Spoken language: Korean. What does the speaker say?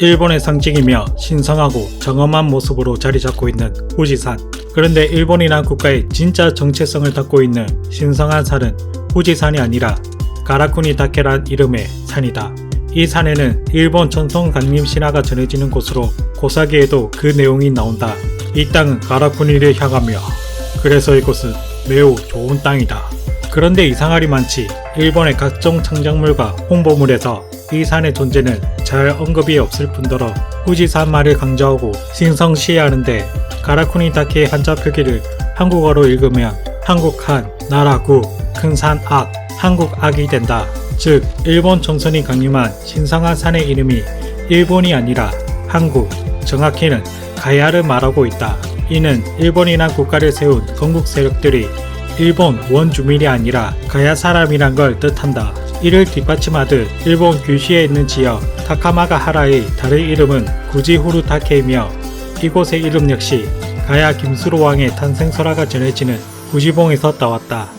일본의 상징이며 신성하고 정엄한 모습으로 자리 잡고 있는 후지산. 그런데 일본이란 국가의 진짜 정체성을 갖고 있는 신성한 산은 후지산이 아니라 가라쿠니 다케란 이름의 산이다. 이 산에는 일본 전통 강림 신화가 전해지는 곳으로 고사기에도 그 내용이 나온다. 이 땅은 가라쿠니를 향하며 그래서 이곳은 매우 좋은 땅이다. 그런데 이상할이 많지 일본의 각종 창작물과 홍보물에서 이 산의 존재는 잘 언급이 없을 뿐더러 후지산 말을 강조하고 신성시하는데 가라쿠니 다케의 한자 표기를 한국어로 읽으면 한국한, 나라구, 큰산악, 한국악이 된다. 즉 일본 정선이 강림한 신성한 산의 이름이 일본이 아니라 한국, 정확히는 가야를 말하고 있다. 이는 일본이란 국가를 세운 건국 세력들이 일본 원주민이 아니라 가야 사람이란 걸 뜻한다. 이를 뒷받침하듯 일본 규슈에 있는 지역 타카마가하라의 다른 이름은 구지후루 타케이며 이곳의 이름 역시 가야 김수로 왕의 탄생 설화가 전해지는 구지봉에서 따왔다.